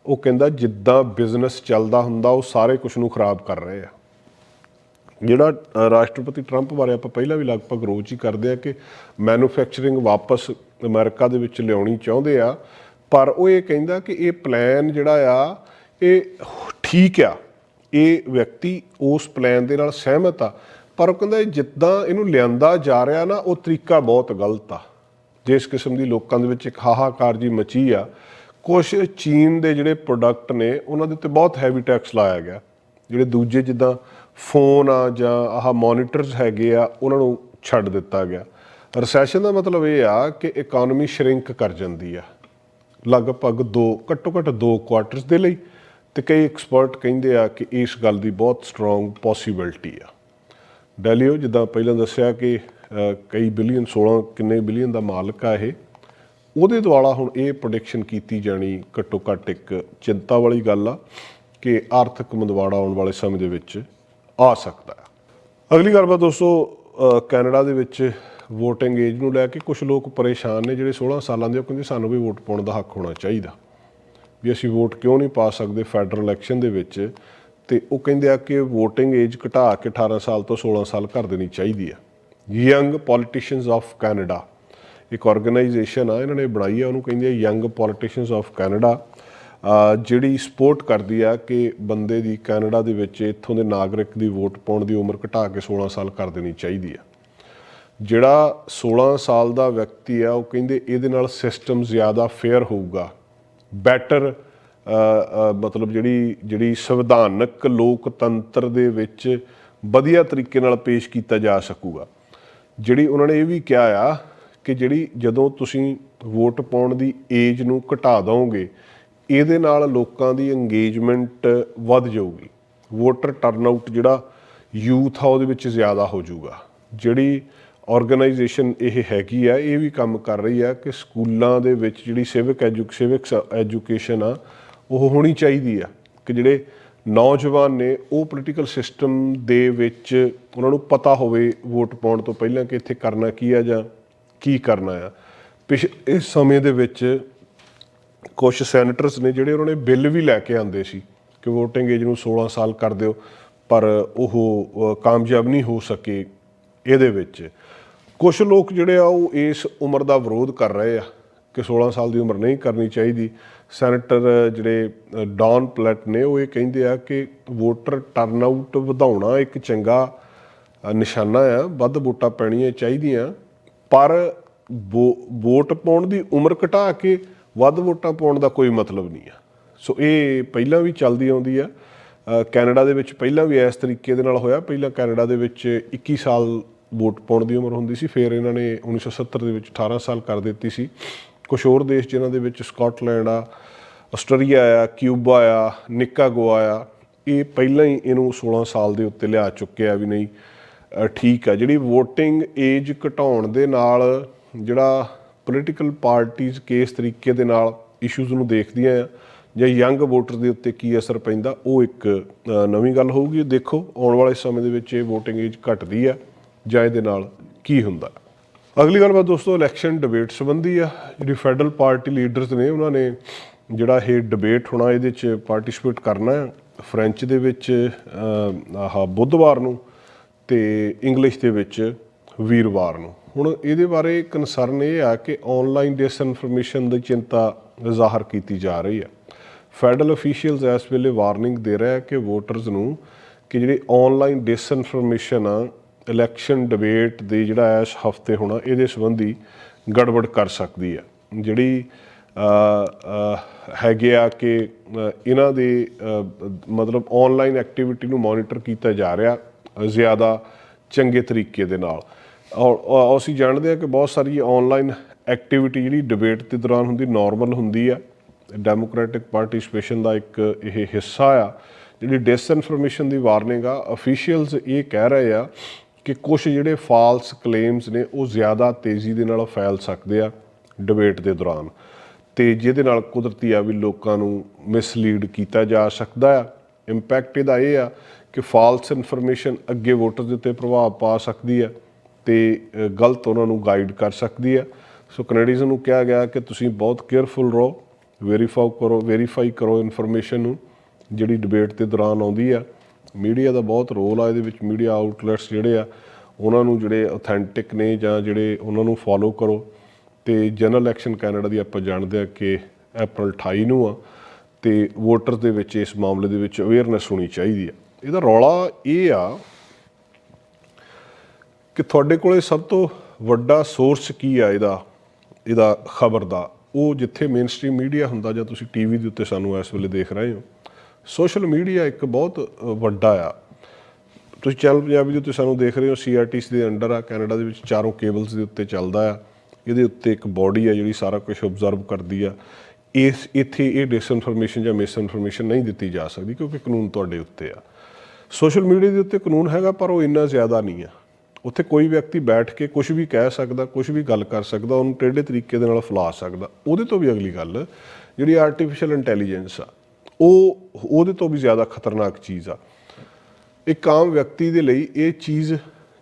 A: ਉਹ ਕਹਿੰਦਾ ਜਿੱਦਾਂ ਬਿਜ਼ਨਸ ਚੱਲਦਾ ਹੁੰਦਾ, ਉਹ ਸਾਰੇ ਕੁਝ ਨੂੰ ਖਰਾਬ ਕਰ ਰਹੇ ਆ। ਜਿਹੜਾ ਰਾਸ਼ਟਰਪਤੀ ਟਰੰਪ ਬਾਰੇ ਆਪਾਂ ਪਹਿਲਾਂ ਵੀ ਲਗਭਗ ਰੋਜ਼ ਹੀ ਕਰਦੇ ਆ ਕਿ ਮੈਨੂਫੈਕਚਰਿੰਗ ਵਾਪਸ ਅਮਰੀਕਾ ਦੇ ਵਿੱਚ ਲਿਆਉਣੀ ਚਾਹੁੰਦੇ ਆ, ਪਰ ਉਹ ਇਹ ਕਹਿੰਦਾ ਕਿ ਇਹ ਪਲਾਨ ਜਿਹੜਾ ਆ, ਇਹ ਠੀਕ ਆ। ਇਹ ਵਿਅਕਤੀ ਉਸ ਪਲਾਨ ਦੇ ਨਾਲ ਸਹਿਮਤ ਆ। ਪਰ ਉਹ ਕਹਿੰਦਾ ਜਿੱਦਾਂ ਇਹਨੂੰ ਲਿਆਂਦਾ ਜਾ ਰਿਹਾ ਨਾ, ਉਹ ਤਰੀਕਾ ਬਹੁਤ ਗਲਤ ਆ। ਜਿਸ ਕਿਸਮ ਦੀ ਲੋਕਾਂ ਦੇ ਵਿੱਚ ਇੱਕ ਹਾਹਾਕਾਰ ਜੀ ਮਚੀ ਆ ਕੁਝ ਚੀਨ ਦੇ ਜਿਹੜੇ ਪ੍ਰੋਡਕਟ ਨੇ, ਉਹਨਾਂ ਦੇ ਉੱਤੇ ਬਹੁਤ ਹੈਵੀ ਟੈਕਸ ਲਾਇਆ ਗਿਆ। ਜਿਹੜੇ ਦੂਜੇ ਜਿੱਦਾਂ ਫੋਨ ਆ ਜਾਂ ਆਹ ਮੋਨੀਟਰਸ ਹੈਗੇ ਆ, ਉਹਨਾਂ ਨੂੰ ਛੱਡ ਦਿੱਤਾ ਗਿਆ। ਰਿਸੈਸ਼ਨ ਦਾ ਮਤਲਬ ਇਹ ਆ ਕਿ ਇਕਨੋਮੀ ਸ਼ਰਿੰਕ ਕਰ ਜਾਂਦੀ ਆ। ਲਗਭਗ 2 ਘੱਟੋ ਘੱਟ 2 ਕੁਆਟਰਸ ਦੇ ਲਈ। ਤੇ ਕਈ ਐਕਸਪਰਟ ਕਹਿੰਦੇ ਆ ਕਿ ਇਸ ਗੱਲ ਦੀ ਬਹੁਤ ਸਟਰੋਂਗ ਪੋਸਿਬਿਲਿਟੀ ਆ। ਡੈਲੀਓ ਜਿੱਦਾਂ ਪਹਿਲਾਂ ਦੱਸਿਆ ਕਿ ਕਈ ਬਿਲੀਅਨ 16 ਕਿੰਨੇ ਬਿਲੀਅਨ ਦਾ ਮਾਲਕ ਆ ਇਹ, ਉਹਦੇ ਦੁਆਲਾ ਹੁਣ ਇਹ ਪ੍ਰੋਡਿਕਸ਼ਨ ਕੀਤੀ ਜਾਣੀ ਘੱਟੋ ਘੱਟ ਇੱਕ ਚਿੰਤਾ ਵਾਲੀ ਗੱਲ ਆ ਕਿ ਆਰਥਿਕ ਮੰਦਵਾੜਾ ਆਉਣ ਵਾਲੇ ਸਮੇਂ ਦੇ ਵਿੱਚ ਆ ਸਕਦਾ ਹੈ ਅਗਲੀ ਗੱਲਬਾਤ ਦੋਸਤੋ ਕੈਨੇਡਾ ਦੇ ਵਿੱਚ ਵੋਟਿੰਗ ਏਜ ਨੂੰ ਲੈ ਕੇ ਕੁਝ ਲੋਕ ਪਰੇਸ਼ਾਨ ਨੇ, ਜਿਹੜੇ 16 ਸਾਲਾਂ ਦੇ, ਉਹ ਕਹਿੰਦੇ ਸਾਨੂੰ ਵੀ ਵੋਟ ਪਾਉਣ ਦਾ ਹੱਕ ਹੋਣਾ ਚਾਹੀਦਾ। ਵੀ ਅਸੀਂ ਵੋਟ ਕਿਉਂ ਨਹੀਂ ਪਾ ਸਕਦੇ ਫੈਡਰਲ ਇਲੈਕਸ਼ਨ ਦੇ ਵਿੱਚ? ਤੇ ਉਹ ਕਹਿੰਦੇ ਆ ਕਿ VOTING ਏਜ ਘਟਾ ਕੇ 18 ਸਾਲ ਤੋਂ 16 ਸਾਲ ਕਰ ਦੇਣੀ ਚਾਹੀਦੀ ਆ। ਯੰਗ ਪੋਲੀਟੀਸ਼ੀਅਨਸ ਆਫ ਕੈਨੇਡਾ ਇੱਕ ਆਰਗੇਨਾਈਜੇਸ਼ਨ ਆ, ਇਹਨਾਂ ਨੇ ਬਣਾਈ ਆ, ਉਹਨੂੰ ਕਹਿੰਦੇ ਆ ਯੰਗ ਪੋਲੀਟੀਸ਼ੀਅਨਸ ਆਫ ਕੈਨੇਡਾ ਜਿਹੜੀ ਸਪੋਰਟ ਕਰਦੀ ਆ ਕਿ ਬੰਦੇ ਦੀ ਕੈਨੇਡਾ ਦੇ ਵਿੱਚ ਇੱਥੋਂ ਦੇ ਨਾਗਰਿਕ ਦੀ ਵੋਟ ਪਾਉਣ ਦੀ ਉਮਰ ਘਟਾ ਕੇ 16 ਸਾਲ ਕਰ ਦੇਣੀ ਚਾਹੀਦੀ ਆ। ਜਿਹੜਾ 16 ਸਾਲ ਦਾ ਵਿਅਕਤੀ ਆ, ਉਹ ਕਹਿੰਦੇ ਇਹਦੇ ਨਾਲ ਸਿਸਟਮ ਜ਼ਿਆਦਾ ਫੇਅਰ ਹੋਊਗਾ। ਬੈਟਰ ਮਤਲਬ ਜਿਹੜੀ ਜਿਹੜੀ ਸੰਵਿਧਾਨਕ ਲੋਕਤੰਤਰ ਦੇ ਵਿੱਚ ਵਧੀਆ ਤਰੀਕੇ ਨਾਲ ਪੇਸ਼ ਕੀਤਾ ਜਾ ਸਕੂਗਾ। ਜਿਹੜੀ ਉਹਨਾਂ ਨੇ ਇਹ ਵੀ ਕਿਹਾ ਆ ਕਿ ਜਿਹੜੀ ਜਦੋਂ ਤੁਸੀਂ ਵੋਟ ਪਾਉਣ ਦੀ ਏਜ ਨੂੰ ਘਟਾ ਦੋਗੇ, ਇਹਦੇ ਨਾਲ ਲੋਕਾਂ ਦੀ ਇੰਗੇਜਮੈਂਟ ਵੱਧ ਜਾਊਗੀ। ਵੋਟਰ ਟਰਨਆਊਟ ਜਿਹੜਾ ਯੂਥ ਆ, ਉਹਦੇ ਵਿੱਚ ਜ਼ਿਆਦਾ ਹੋ ਜਾਊਗਾ। ਜਿਹੜੀ ਆਰਗੇਨਾਈਜੇਸ਼ਨ ਇਹ ਹੈਗੀ ਆ, ਇਹ ਵੀ ਕੰਮ ਕਰ ਰਹੀ ਆ ਕਿ ਸਕੂਲਾਂ ਦੇ ਵਿੱਚ ਜਿਹੜੀ ਸਿਵਿਕ ਸਿਵਿਕਸ ਐਜੂਕੇਸ਼ਨ ਆ ਉਹ ਹੋਣੀ ਚਾਹੀਦੀ ਆ ਕਿ ਜਿਹੜੇ ਨੌਜਵਾਨ ਨੇ ਉਹ ਪੋਲੀਟੀਕਲ ਸਿਸਟਮ ਦੇ ਵਿੱਚ ਉਹਨਾਂ ਨੂੰ ਪਤਾ ਹੋਵੇ ਵੋਟ ਪਾਉਣ ਤੋਂ ਪਹਿਲਾਂ ਕਿ ਇੱਥੇ ਕਰਨਾ ਕੀ ਆ ਜਾਂ ਕੀ ਕਰਨਾ ਆ। ਪਿਛ, ਇਸ ਸਮੇਂ ਦੇ ਵਿੱਚ ਕੁਝ ਸੈਨੇਟਰਸ ਨੇ ਜਿਹੜੇ ਉਹਨਾਂ ਨੇ ਬਿੱਲ ਵੀ ਲੈ ਕੇ ਆਂਦੇ ਸੀ ਕਿ VOTING ਏਜ ਨੂੰ 16 ਸਾਲ ਕਰ ਦਿਓ, ਪਰ ਉਹ ਕਾਮਯਾਬ ਨਹੀਂ ਹੋ ਸਕੇ ਇਹਦੇ ਵਿੱਚ। ਕੁਝ ਲੋਕ ਜਿਹੜੇ ਆ ਉਹ ਇਸ ਉਮਰ ਦਾ ਵਿਰੋਧ ਕਰ ਰਹੇ ਆ। ਕਿ 16 ਸਾਲ ਦੀ ਉਮਰ ਨਹੀਂ ਕਰਨੀ ਚਾਹੀਦੀ। ਸੈਨੇਟਰ ਜਿਹੜੇ ਅ, ਡੌਨ ਪਲੈਟ ਨੇ ਉਹ ਇਹ ਕਹਿੰਦੇ ਆ ਕਿ ਵੋਟਰ ਟਰਨਆਊਟ ਵਧਾਉਣਾ ਇੱਕ ਚੰਗਾ ਨਿਸ਼ਾਨਾ ਆ ਵੱਧ ਵੋਟਾਂ ਪੈਣੀਆਂ ਚਾਹੀਦੀਆਂ। ਪਰ ਵੋ- ਵੋਟ ਪਾਉਣ ਦੀ ਉਮਰ ਘਟਾ ਕੇ ਵੱਧ ਵੋਟਾਂ ਪਾਉਣ ਦਾ ਕੋਈ ਮਤਲਬ ਨਹੀਂ ਆ। ਸੋ ਇਹ ਪਹਿਲਾਂ ਵੀ ਚੱਲਦੀ ਆਉਂਦੀ ਆ। ਕੈਨੇਡਾ ਦੇ ਵਿੱਚ ਪਹਿਲਾਂ ਵੀ ਇਸ ਤਰੀਕੇ ਦੇ ਨਾਲ ਹੋਇਆ। ਪਹਿਲਾਂ ਕੈਨੇਡਾ ਦੇ ਵਿੱਚ 21 ਸਾਲ ਵੋਟ ਪਾਉਣ ਦੀ ਉਮਰ ਹੁੰਦੀ ਸੀ। ਫਿਰ ਇਹਨਾਂ ਨੇ 1970 ਦੇ ਵਿੱਚ 18 ਸਾਲ ਕਰ ਦਿੱਤੀ ਸੀ। ਕੁਝ ਹੋਰ ਦੇਸ਼ ਜਿਨ੍ਹਾਂ ਦੇ ਵਿੱਚ ਸਕਾਟਲੈਂਡ ਆ ਆਸਟਰੀਆ ਆ, ਕਿਊਬਾ ਆ, ਨਿਕਾਗੋਆ ਆ, ਇਹ ਪਹਿਲਾਂ ਹੀ ਇਹਨੂੰ 16 ਸਾਲ ਦੇ ਉੱਤੇ ਲਿਆ ਚੁੱਕਿਆ ਵੀ ਨਹੀਂ ਠੀਕ ਆ। ਜਿਹੜੀ VOTING ਏਜ ਘਟਾਉਣ ਦੇ ਨਾਲ ਜਿਹੜਾ ਪੋਲੀਟੀਕਲ ਪਾਰਟੀਆਂ ਕਿਸ ਤਰੀਕੇ ਦੇ ਨਾਲ ਇਸ਼ੂਜ਼ ਨੂੰ ਦੇਖਦੀਆਂ ਆ, ਜਾਂ ਯੰਗ ਵੋਟਰ ਦੇ ਉੱਤੇ ਕੀ ਅਸਰ ਪੈਂਦਾ, ਉਹ ਇੱਕ ਨਵੀਂ ਗੱਲ ਹੋਊਗੀ। ਦੇਖੋ, ਆਉਣ ਵਾਲੇ ਸਮੇਂ ਦੇ ਵਿੱਚ ਇਹ VOTING ਏਜ ਘਟਦੀ ਆ, ਜਾਂ ਇਹਦੇ ਨਾਲ ਕੀ ਹੁੰਦਾ? ਅਗਲੀ ਗੱਲਬਾਤ ਦੋਸਤੋ ਇਲੈਕਸ਼ਨ ਡਿਬੇਟ ਸੰਬੰਧੀ ਆ ਜਿਹੜੀ ਫੈਡਰਲ ਪਾਰਟੀ ਲੀਡਰਸ ਨੇ ਉਹਨਾਂ ਨੇ ਜਿਹੜਾ ਇਹ ਡਿਬੇਟ ਹੋਣਾ ਇਹਦੇ ਚ ਪਾਰਟਿਸਿਪੇਟ ਕਰਨਾ ਹੈ ਫ੍ਰੈਂਚ ਦੇ ਵਿੱਚ ਅ, ਆਹ ਬੁੱਧਵਾਰ ਨੂੰ ਤੇ ਇੰਗਲਿਸ਼ ਦੇ ਵਿੱਚ ਵੀਰਵਾਰ ਨੂੰ। ਹੁਣ ਇਹਦੇ ਬਾਰੇ ਕਨਸਰਨ ਇਹ ਆ ਕਿ ਆਨਲਾਈਨ ਡਿਸਇਨਫੋਰਮੇਸ਼ਨ ਦੀ ਚਿੰਤਾ ਜ਼ਾਹਰ ਕੀਤੀ ਜਾ ਰਹੀ ਹੈ ਫੈਡਰਲ ਅਫੀਸ਼ੀਅਲਸ ਇਸ ਵੇਲੇ ਵਾਰਨਿੰਗ ਦੇ ਰਿਹਾ ਕਿ ਵੋਟਰਸ ਨੂੰ ਕਿ ਜਿਹੜੀ ਆਨਲਾਈਨ ਡਿਸਇਨਫੋਰਮੇਸ਼ਨ ਆ ਇਲੈਕਸ਼ਨ ਡਿਬੇਟ ਦੇ ਜਿਹੜਾ ਇਸ ਹਫ਼ਤੇ ਹੋਣਾ ਇਹਦੇ ਸੰਬੰਧੀ ਗੜਬੜ ਕਰ ਸਕਦੀ ਆ ਜਿਹੜੀ ਹੈਗੇ ਆ ਕਿ ਇਹਨਾਂ ਦੇ ਮਤਲਬ ਆਨਲਾਈਨ ਐਕਟੀਵਿਟੀ ਨੂੰ ਮੋਨੀਟਰ ਕੀਤਾ ਜਾ ਰਿਹਾ ਜ਼ਿਆਦਾ ਚੰਗੇ ਤਰੀਕੇ ਦੇ ਨਾਲ। ਔਰ ਅਸੀਂ ਜਾਣਦੇ ਆ ਕਿ ਬਹੁਤ ਸਾਰੀ ਆਨਲਾਈਨ ਐਕਟੀਵਿਟੀ ਜਿਹੜੀ ਡਿਬੇਟ ਦੇ ਦੌਰਾਨ ਹੁੰਦੀ ਨਾਰਮਲ ਹੁੰਦੀ ਆ। ਡੈਮੋਕ੍ਰੈਟਿਕ ਪਾਰਟਿਸਿਪੇਸ਼ਨ ਦਾ ਇੱਕ ਇਹ ਹਿੱਸਾ ਆ। ਜਿਹੜੀ ਡਿਸਇਨਫੋਰਮੇਸ਼ਨ ਦੀ ਵਾਰਨਿੰਗ ਆ ਅਫੀਸ਼ੀਅਲਸ ਇਹ ਕਹਿ ਰਹੇ ਆ ਕਿ ਕੁਝ ਜਿਹੜੇ ਫਾਲਸ ਕਲੇਮਸ ਨੇ, ਉਹ ਜ਼ਿਆਦਾ ਤੇਜ਼ੀ ਦੇ ਨਾਲ ਫੈਲ ਸਕਦੇ ਆ ਡਿਬੇਟ ਦੇ ਦੌਰਾਨ। ਤੇ ਜਿਹਦੇ ਨਾਲ ਕੁਦਰਤੀ ਆ ਵੀ ਲੋਕਾਂ ਨੂੰ ਮਿਸਲੀਡ ਕੀਤਾ ਜਾ ਸਕਦਾ ਆ। ਇੰਪੈਕਟ ਇਹਦਾ ਇਹ ਆ ਕਿ ਫਾਲਸ ਇਨਫੋਰਮੇਸ਼ਨ ਅੱਗੇ ਵੋਟਰ ਦੇ ਉੱਤੇ ਪ੍ਰਭਾਵ ਪਾ ਸਕਦੀ ਆ ਤੇ ਗਲਤ ਉਹਨਾਂ ਨੂੰ ਗਾਈਡ ਕਰ ਸਕਦੀ ਆ। ਸੋ ਕੈਨੇਡੀਅਨ ਨੂੰ ਕਿਹਾ ਗਿਆ ਕਿ ਤੁਸੀਂ ਬਹੁਤ ਕੇਅਰਫੁਲ ਰਹੋ ਵੈਰੀਫਾਈ ਕਰੋ ਵੈਰੀਫਾਈ ਕਰੋ ਇਨਫੋਰਮੇਸ਼ਨ ਨੂੰ, ਜਿਹੜੀ ਡਿਬੇਟ ਦੇ ਦੌਰਾਨ ਆਉਂਦੀ ਆ। ਮੀਡੀਆ ਦਾ ਬਹੁਤ ਰੋਲ ਆ, ਇਹਦੇ ਵਿੱਚ ਮੀਡੀਆ ਆਊਟਲੈਟਸ ਜਿਹੜੇ ਆ, ਉਹਨਾਂ ਨੂੰ ਜਿਹੜੇ ਆਥੈਂਟਿਕ ਨੇ ਜਾਂ ਜਿਹੜੇ ਉਹਨਾਂ ਨੂੰ ਫੋਲੋ ਕਰੋ। ਤੇ ਜਨਰਲ ਇਲੈਕਸ਼ਨ ਕੈਨੇਡਾ ਦੀ ਆਪਾਂ ਜਾਣਦੇ ਆ ਕਿ ਅਪ੍ਰੈਲ 28 ਨੂੰ ਆ, ਤੇ ਵੋਟਰ ਦੇ ਵਿੱਚ ਇਸ ਮਾਮਲੇ ਦੇ ਵਿੱਚ ਅਵੇਅਰਨੈਸ ਹੋਣੀ ਚਾਹੀਦੀ ਆ। ਇਹਦਾ ਰੌਲਾ ਇਹ ਆ ਕਿ ਤੁਹਾਡੇ ਕੋਲੇ ਸਭ ਤੋਂ ਵੱਡਾ ਸੋਰਸ ਕੀ ਆ ਇਹਦਾ ਇਹਦਾ ਖਬਰ ਦਾ? ਉਹ ਜਿੱਥੇ ਮੇਨਸਟ੍ਰੀਮ ਮੀਡੀਆ ਹੁੰਦਾ ਜਾਂ ਤੁਸੀਂ ਟੀਵੀ ਦੇ ਉੱਤੇ ਸਾਨੂੰ ਇਸ ਵੇਲੇ ਦੇਖ ਰਹੇ ਹੋ। ਸੋਸ਼ਲ ਮੀਡੀਆ ਇੱਕ ਬਹੁਤ ਵੱਡਾ ਆ। ਤੁਸੀਂ ਚੈਨਲ ਪੰਜਾਬੀ ਦੇ ਉੱਤੇ ਸਾਨੂੰ ਦੇਖ ਰਹੇ ਹੋ ਸੀਆਰਟੀਸੀ ਦੇ ਅੰਡਰ ਆ, ਕੈਨੇਡਾ ਦੇ ਵਿੱਚ ਚਾਰੋਂ ਕੇਬਲਸ ਦੇ ਉੱਤੇ ਚੱਲਦਾ ਆ। ਇਹਦੇ ਉੱਤੇ ਇੱਕ ਬਾਡੀ ਆ ਜਿਹੜੀ ਸਾਰਾ ਕੁਝ ਆਬਜ਼ਰਵ ਕਰਦੀ ਆ। ਇਸ, ਇੱਥੇ ਇਹ ਡਿਸਇਨਫੋਰਮੇਸ਼ਨ ਜਾਂ ਮਿਸਇਨਫੋਰਮੇਸ਼ਨ ਨਹੀਂ ਦਿੱਤੀ ਜਾ ਸਕਦੀ ਕਿਉਂਕਿ ਕਾਨੂੰਨ ਤੁਹਾਡੇ ਉੱਤੇ ਆ। ਸੋਸ਼ਲ ਮੀਡੀਆ ਦੇ ਉੱਤੇ ਕਾਨੂੰਨ ਹੈਗਾ, ਪਰ ਉਹ ਇੰਨਾ ਜ਼ਿਆਦਾ ਨਹੀਂ ਆ। ਉੱਥੇ ਕੋਈ ਵਿਅਕਤੀ ਬੈਠ ਕੇ ਕੁਝ ਵੀ ਕਹਿ ਸਕਦਾ ਕੁਝ ਵੀ ਗੱਲ ਕਰ ਸਕਦਾ, ਉਹਨੂੰ ਟੇਢੇ ਤਰੀਕੇ ਦੇ ਨਾਲ ਫਲਾ ਸਕਦਾ। ਉਹਦੇ ਤੋਂ ਵੀ ਅਗਲੀ ਗੱਲ, ਜਿਹੜੀ ਆਰਟੀਫੀਸ਼ੀਅਲ ਇੰਟੈਲੀਜੈਂਸ ਆ ਉਹ, ਉਹਦੇ ਤੋਂ ਵੀ ਜ਼ਿਆਦਾ ਖਤਰਨਾਕ ਚੀਜ਼ ਆ। ਇੱਕ ਆਮ ਵਿਅਕਤੀ ਦੇ ਲਈ ਇਹ ਚੀਜ਼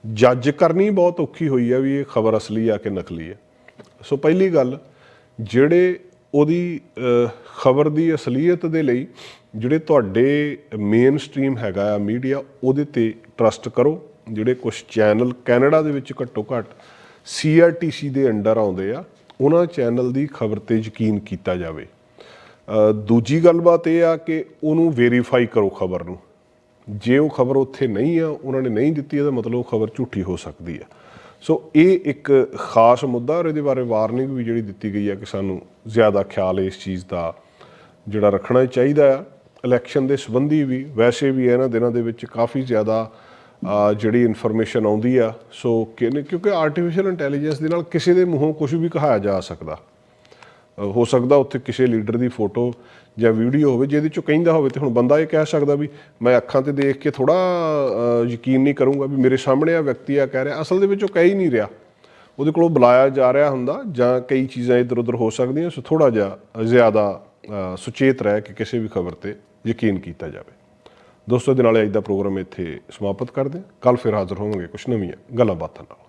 A: ਜੱਜ ਕਰਨੀ ਬਹੁਤ ਔਖੀ ਹੋਈ ਆ ਵੀ ਇਹ ਖਬਰ ਅਸਲੀ ਆ ਕਿ ਨਕਲੀ ਹੈ ਸੋ ਪਹਿਲੀ ਗੱਲ, ਜਿਹੜੇ ਉਹਦੀ ਖਬਰ ਦੀ ਅਸਲੀਅਤ ਦੇ ਲਈ ਜਿਹੜੇ ਤੁਹਾਡੇ ਮੇਨ ਸਟ੍ਰੀਮ ਹੈਗਾ ਆ ਮੀਡੀਆ ਉਹਦੇ ਤੇ ਟਰਸਟ ਕਰੋ। ਜਿਹੜੇ ਕੁਝ ਚੈਨਲ ਕੈਨੇਡਾ ਦੇ ਵਿੱਚ ਘੱਟੋ ਘੱਟ ਸੀਆਰਟੀਸੀ ਦੇ ਅੰਡਰ ਆਉਂਦੇ ਆ, ਉਹਨਾਂ ਚੈਨਲ ਦੀ ਖਬਰ ਤੇ ਯਕੀਨ ਕੀਤਾ ਜਾਵੇ। ਦੂਜੀ ਗੱਲਬਾਤ ਇਹ ਆ ਕਿ ਉਹਨੂੰ ਵੈਰੀਫਾਈ ਕਰੋ ਖਬਰ ਨੂੰ। ਜੇ ਉਹ ਖਬਰ ਉੱਥੇ ਨਹੀਂ ਆ, ਉਹਨਾਂ ਨੇ ਨਹੀਂ ਦਿੱਤੀ, ਇਹਦਾ ਮਤਲਬ ਉਹ ਖਬਰ ਝੂਠੀ ਹੋ ਸਕਦੀ ਆ। ਸੋ ਇਹ ਇੱਕ ਖਾਸ ਮੁੱਦਾ ਔਰ ਇਹਦੇ ਬਾਰੇ ਵਾਰਨਿੰਗ ਵੀ ਜਿਹੜੀ ਦਿੱਤੀ ਗਈ ਆ ਕਿ ਸਾਨੂੰ ਜ਼ਿਆਦਾ ਖਿਆਲ ਇਸ ਚੀਜ਼ ਦਾ ਜਿਹੜਾ ਰੱਖਣਾ ਚਾਹੀਦਾ ਆ। ਇਲੈਕਸ਼ਨ ਦੇ ਸੰਬੰਧੀ ਵੀ, ਵੈਸੇ ਵੀ ਇਹਨਾਂ ਦਿਨਾਂ ਦੇ ਵਿੱਚ ਕਾਫੀ ਜ਼ਿਆਦਾ ਜਿਹੜੀ ਇਨਫੋਰਮੇਸ਼ਨ ਆਉਂਦੀ ਆ। ਸੋ ਕਿਉਂਕਿ ਆਰਟੀਫੀਸ਼ੀਅਲ ਇੰਟੈਲੀਜੈਂਸ ਦੇ ਨਾਲ ਕਿਸੇ ਦੇ ਮੂੰਹੋਂ ਕੁਝ ਵੀ ਕਹਾਇਆ ਜਾ ਸਕਦਾ। ਹੋ ਸਕਦਾ ਉੱਥੇ ਕਿਸੇ ਲੀਡਰ ਦੀ ਫੋਟੋ ਜਾਂ ਵੀਡੀਓ ਹੋਵੇ ਜਿਹਦੇ ਚੋਂ ਕਹਿੰਦਾ ਹੋਵੇ ਤੇ ਹੁਣ ਬੰਦਾ ਇਹ ਕਹਿ ਸਕਦਾ ਵੀ ਮੈਂ ਅੱਖਾਂ ਤੇ ਦੇਖ ਕੇ ਥੋੜਾ ਯਕੀਨ ਨਹੀਂ ਕਰੂੰਗਾ ਵੀ ਮੇਰੇ ਸਾਹਮਣੇ ਆ ਵਿਅਕਤੀ ਆ ਕਹਿ ਰਿਹਾ। ਅਸਲ ਦੇ ਵਿੱਚ ਉਹ ਕਹਿ ਹੀ ਨਹੀਂ ਰਿਹਾ। ਉਹਦੇ ਕੋਲੋਂ ਬੁਲਾਇਆ ਜਾ ਰਿਹਾ ਹੁੰਦਾ ਜਾਂ ਕਈ ਚੀਜ਼ਾਂ ਇੱਧਰ ਉੱਧਰ ਹੋ ਸਕਦੀਆਂ, ਸੋ ਥੋੜਾ ਜਿਹਾ ਜ਼ਿਆਦਾ ਸੁਚੇਤ ਰਹਿ ਕੇ ਕਿਸੇ ਵੀ ਖਬਰ ਤੇ ਯਕੀਨ ਕੀਤਾ ਜਾਵੇ। ਦੋਸਤੋ ਦੇ ਨਾਲ ਅੱਜ ਦਾ ਪ੍ਰੋਗਰਾਮ ਇੱਥੇ ਸਮਾਪਤ ਕਰਦੇ ਹਾਂ। ਕੱਲ ਫਿਰ ਹਾਜ਼ਰ ਹੋਵਾਂਗੇ ਕੁਝ ਨਵੀਆਂ ਗੱਲਾਂ ਬਾਤਾਂ ਨਾਲ।